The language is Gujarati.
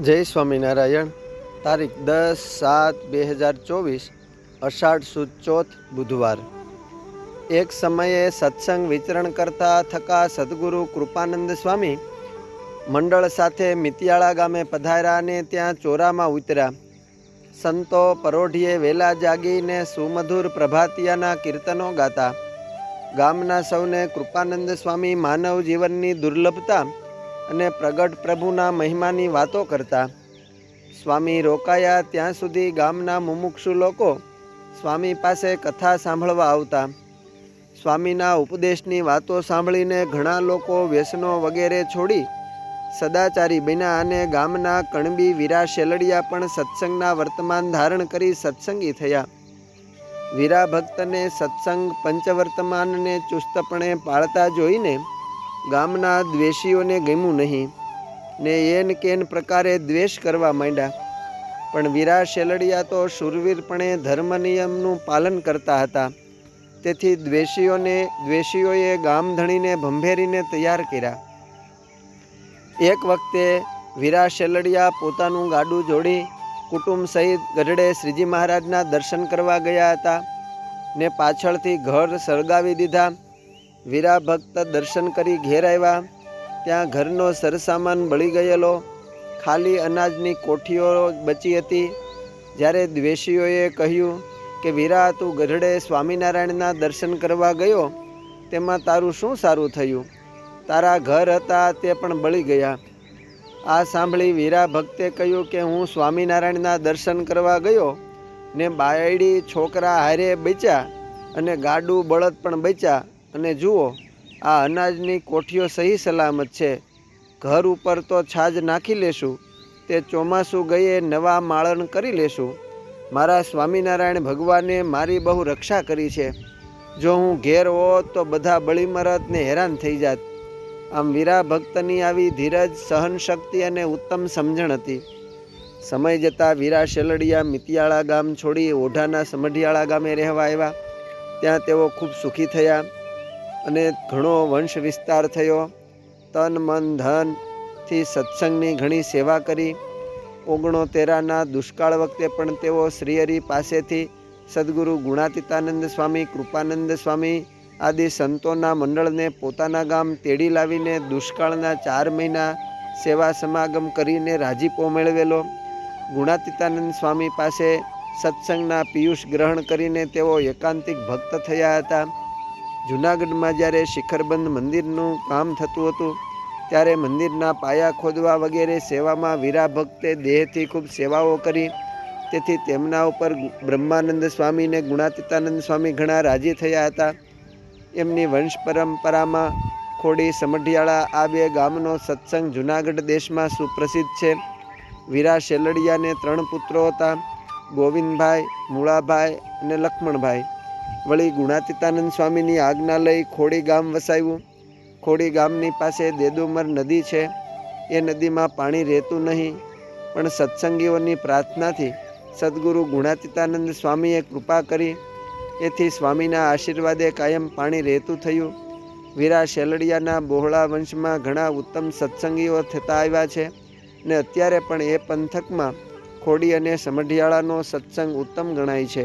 જય સ્વામિનારાયણ. તારીખ દસ સાત બે હજાર ચોવીસ, અષાઢ સુદ ચોથ, બુધવાર. એક સમયે સત્સંગ વિચરણ કરતા થકા સદગુરુ કૃપાનંદ સ્વામી મંડળ સાથે મિતિયાળા ગામે પધાર્યા અને ત્યાં ચોરામાં ઉતર્યા. સંતો પરોઢીએ વેલા જાગીને સુમધુર પ્રભાતિયાના કીર્તનો ગાતા. ગામના સૌને કૃપાનંદ સ્વામી માનવ જીવનની દુર્લભતા અને પ્રગટ પ્રભુના મહિમાની વાતો કરતા, સ્વામી રોકાયા ત્યાં સુધી ગામના મુમુક્ષુ લોકો સ્વામી પાસે કથા સાંભળવા આવતા. સ્વામીના ઉપદેશની વાતો સાંભળીને ઘણા લોકો વ્યસનો વગેરે છોડી સદાચારી બન્યા અને ગામના કણબી વીરા શેલડિયા પણ સત્સંગના વર્તમાન ધારણ કરી સત્સંગી થયા. વીરા ભક્તને સત્સંગ પંચવર્તમાનને ચુસ્તપણે પાળતા જોઈને ગામના દ્વેષીઓને ગમ્યું નહીં, ને એન કેન પ્રકારે દ્વેષ કરવા માંડ્યા. પણ વીરા શેલડિયા તો શૂરવીરપણે ધર્મ નિયમનું પાલન કરતા હતા. તેથી દ્વેષીઓને, દ્વેષીઓએ ગામ ધણીને ભંભેરીને તૈયાર કર્યા. એક વખતે વીરા શેલડિયા પોતાનું ગાડું જોડી કુટુંબ સહિત ગઢડે શ્રીજી મહારાજના દર્શન કરવા ગયા હતા, ને પાછળથી ઘર સળગાવી દીધા. વીરા ભક્ત દર્શન કરી ઘેર આવ્યા. ત્યાં ઘરનો સરસામાન બળી ગયેલો. ખાલી અનાજની કોઠીઓ બચી હતી. જ્યારે દ્વેષીઓએ કહ્યું કે, વીરા, તું ગઢડે સ્વામિનારાયણના દર્શન કરવા ગયો? તેમાં તારું શું સારું થયું? તારા ઘર હતા તે પણ બળી ગયા. આ સાંભળી વીરા ભક્તે કહ્યું કે, હું સ્વામિનારાયણના દર્શન કરવા ગયો ને બાયડી છોકરા હારે બચ્યા અને ગાડું બળદ પણ બચ્યા. અને જુઓ, આ અનાજની કોઠીઓ સહી સલામત છે. ઘર ઉપર તો છાજ નાખી લેશું, તે ચોમાસું ગયે નવા માળણ કરી લેશું. મારા સ્વામિનારાયણ ભગવાને મારી બહુ રક્ષા કરી છે. જો હું ઘેર હોત તો બધા બળી મરત ને હેરાન થઈ જાત. આમ વીરા ભક્તની આવી ધીરજ સહન શક્તિ અને ઉત્તમ સમજણ હતી. સમય જતાં વીરા શેલડિયા મિતિયાળા ગામ છોડી ઓઢાના સમઢિયાળા ગામે રહેવા આવ્યા. ત્યાં તેઓ ખૂબ સુખી થયા. અને ઘણો વંશ વિસ્તાર થયો. તન મન ધનથી સત્સંગની ઘણી સેવા કરી. ઓગણો તેરાના દુષ્કાળ વખતે પણ તેઓ શ્રીહરિ પાસેથી સદગુરુ ગુણાતીતાનંદ સ્વામી, કૃપાનંદ સ્વામી આદિ સંતોના મંડળને પોતાના ગામ તેડી લાવીને દુષ્કાળના ચાર મહિના સેવા સમાગમ કરીને રાજીપો મેળવેલો. ગુણાતીતાનંદ સ્વામી પાસે સત્સંગના પિયુષ ગ્રહણ કરીને તેઓ એકાંતિક ભક્ત થયા હતા. જૂનાગઢમાં જ્યારે શિખરબંધ મંદિરનું કામ થતું હતું, ત્યારે મંદિરના પાયા ખોદવા વગેરે સેવામાં વીરા ભક્તે દેહથી ખૂબ સેવાઓ કરી. તેથી તેમના ઉપર બ્રહ્માનંદ સ્વામી ને ગુણાતીતાનંદ સ્વામી ઘણા રાજી થયા હતા. એમની વંશ પરંપરામાં ખોડી સમઢિયાળા આ બે ગામનો સત્સંગ જૂનાગઢ દેશમાં સુપ્રસિદ્ધ છે. વીરા શેલડિયાને ત્રણ પુત્રો હતા, ગોવિંદભાઈ, મૂળાભાઈ અને લક્ષ્મણભાઈ. વળી ગુણાતીતાનંદ સ્વામીની આજ્ઞા લઈ ખોડી ગામ વસાવ્યું. ખોડી ગામની પાસે દેદુમર નદી છે. એ નદીમાં પાણી રહેતું નહીં, પણ સત્સંગીઓની પ્રાર્થનાથી સદગુરુ ગુણાતીતાનંદ સ્વામીએ કૃપા કરી, એથી સ્વામીના આશીર્વાદે કાયમ પાણી રહેતું થયું. વીરા શેલડિયાના બોહળા વંશમાં ઘણા ઉત્તમ સત્સંગીઓ થતા આવ્યા છે ને અત્યારે પણ એ પંથકમાં ખોડી અને સમઢિયાળાનો સત્સંગ ઉત્તમ ગણાય છે.